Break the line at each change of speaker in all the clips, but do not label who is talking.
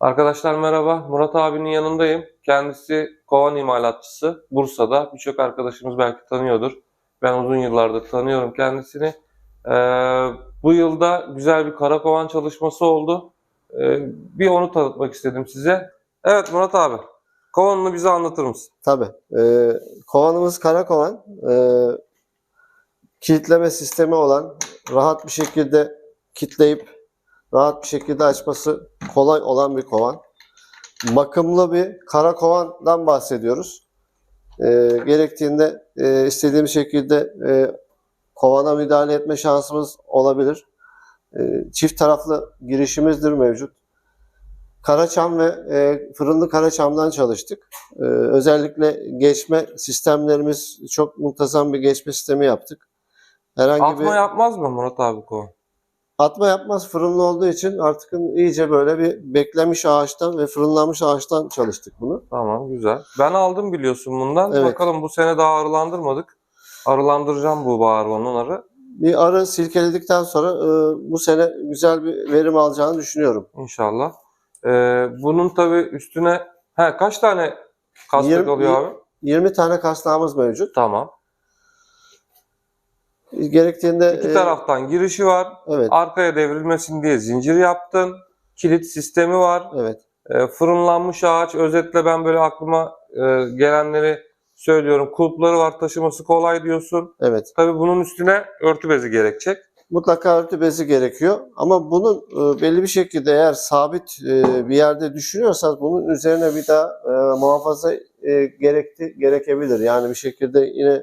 Arkadaşlar merhaba. Murat abinin yanındayım. Kendisi kovan imalatçısı. Bursa'da. Birçok arkadaşımız belki tanıyordur. Ben uzun yıllardır tanıyorum kendisini. Ee, bu yılda güzel bir kara kovan çalışması oldu. Ee, bir onu tanıtmak istedim size. Evet Murat abi. Kovanını bize anlatır mısın?
Tabii. Ee, kovanımız kara kovan. Ee, kilitleme sistemi olan, rahat bir şekilde kilitleyip rahat bir şekilde açması kolay olan bir kovan. Bakımlı bir kara kovandan bahsediyoruz. Ee, gerektiğinde e, istediğimiz şekilde e, kovana müdahale etme şansımız olabilir. Ee, çift taraflı girişimizdir mevcut. Karaçam ve e, fırınlı karaçamdan çalıştık. Ee, özellikle geçme sistemlerimiz çok muntazam bir geçme sistemi yaptık. Herhangi
Atma
bir
yapmaz mı Murat abi kovan?
Atma yapmaz fırınlı olduğu için artık iyice böyle bir beklemiş ağaçtan ve fırınlanmış ağaçtan çalıştık bunu.
Tamam güzel. Ben aldım biliyorsun bundan.
Evet.
Bakalım bu sene daha arılandırmadık. Arılandıracağım bu bahar onları.
Bir arı silkeledikten sonra e, bu sene güzel bir verim alacağını düşünüyorum.
İnşallah. Ee, bunun tabii üstüne he, kaç tane kastık
Yirmi-
oluyor abi?
20 tane kasnağımız mevcut.
Tamam.
Gerektiğinde
İki
e,
taraftan girişi var.
evet
Arkaya devrilmesin diye zincir yaptın. Kilit sistemi var.
evet
Ee, fırınlanmış ağaç. Özetle ben böyle aklıma e, gelenleri söylüyorum. Kulpları var. Taşıması kolay diyorsun.
evet.
Tabii bunun üstüne örtü bezi gerekecek.
Mutlaka örtü bezi gerekiyor. Ama bunun e, belli bir şekilde eğer sabit e, bir yerde düşünüyorsanız bunun üzerine bir daha e, muhafaza e, gerekti gerekebilir. Yani bir şekilde yine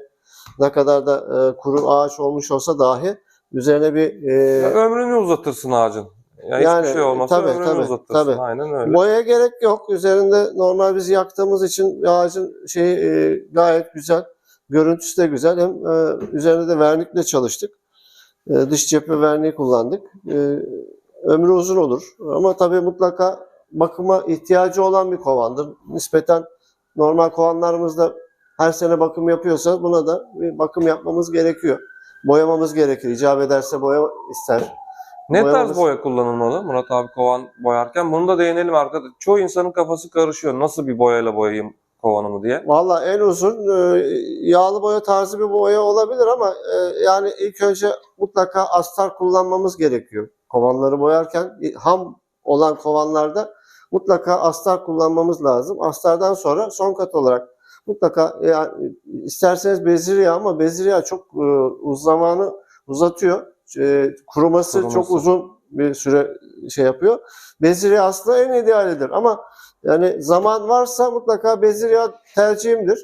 ne kadar da e, kuru ağaç olmuş olsa dahi üzerine bir e,
Ya ömrünü uzatırsın ağacın. Ya
Yani,
hiçbir şey olmasa
tabii,
ömrünü
tabii,
uzatırsın.
tabii.
Aynen öyle.
boyaya gerek yok. Üzerinde normal biz yaktığımız için ağacın şeyi e, gayet güzel. Görüntüsü de güzel. Hem e, üzerinde de vernikle çalıştık. E, dış cephe verniği kullandık. E, ömrü uzun olur. Ama tabii mutlaka bakıma ihtiyacı olan bir kovandır. Nispeten normal kovanlarımızda her sene bakım yapıyorsa buna da bir bakım yapmamız gerekiyor. Boyamamız gerekir. İcap ederse boya ister.
Ne
Boyamamız-
tarz boya kullanılmalı Murat abi kovan boyarken? Bunu da değinelim arkadaşlar. Çoğu insanın kafası karışıyor. Nasıl bir boyayla boyayayım kovanımı diye.
Valla en uzun e, yağlı boya tarzı bir boya olabilir ama e, yani ilk önce mutlaka astar kullanmamız gerekiyor. Kovanları boyarken ham olan kovanlarda mutlaka astar kullanmamız lazım. Astardan sonra son kat olarak mutlaka yani isterseniz bezirya ama bezirya çok e, uz zamanı uzatıyor. E, kuruması,
Kuruması.
çok uzun bir süre şey yapıyor. Bezirya aslında en idealidir ama yani zaman varsa mutlaka bezirya tercihimdir.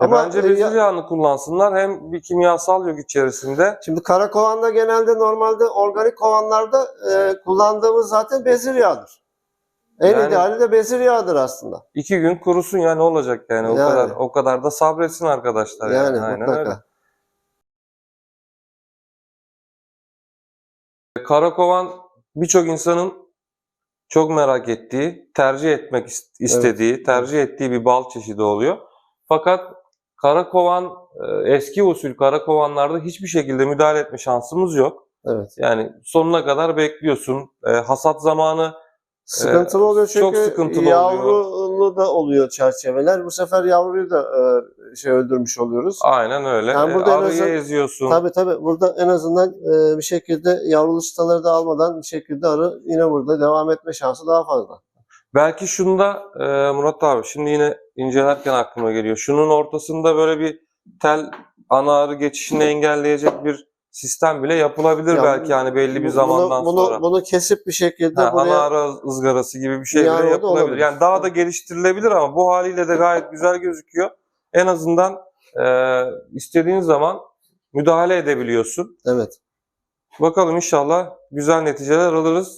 E
Ama,
bence
e,
bezir
ya-
yağını kullansınlar. Hem bir kimyasal yok içerisinde.
Şimdi kara kovanda genelde normalde organik kovanlarda e, kullandığımız zaten bezir yağdır. En
Yani-
ideali de bezir yağıdır aslında.
İki gün kurusun ya ne olacak yani, o
Yani.
kadar o kadar da sabretsin arkadaşlar yani.
Yani
Aynen
mutlaka.
öyle. Karakovan birçok insanın çok merak ettiği, tercih etmek ist- istediği, tercih ettiği bir bal çeşidi oluyor. Fakat karakovan e, eski usul karakovanlarda hiçbir şekilde müdahale etme şansımız yok.
Evet.
Yani sonuna kadar bekliyorsun. E, hasat zamanı
Sıkıntılı oluyor çünkü
çok sıkıntılı
yavrulu da oluyor çerçeveler. Bu sefer yavruyu da e, şey öldürmüş oluyoruz.
aynen öyle.
Yani
E,
burada en
arıyı
azından-
eziyorsun.
Tabii tabii. Burada en azından e, bir şekilde yavrulu çıtaları da almadan bir şekilde arı yine burada devam etme şansı daha fazla.
Belki şunda e, Murat abi şimdi yine incelerken aklıma geliyor. Şunun ortasında böyle bir tel ana arı geçişini engelleyecek bir sistem bile yapılabilir
Ya
belki yani belli bir
Bunu-
zamandan
bunu,
sonra.
Bunu kesip bir şekilde
Ha,
buraya
ana ızgarası gibi bir şey
Yani
bile yapılabilir. Yani daha da geliştirilebilir ama bu haliyle de gayet güzel gözüküyor. En azından e, istediğin zaman müdahale edebiliyorsun.
evet.
Bakalım inşallah güzel neticeler alırız.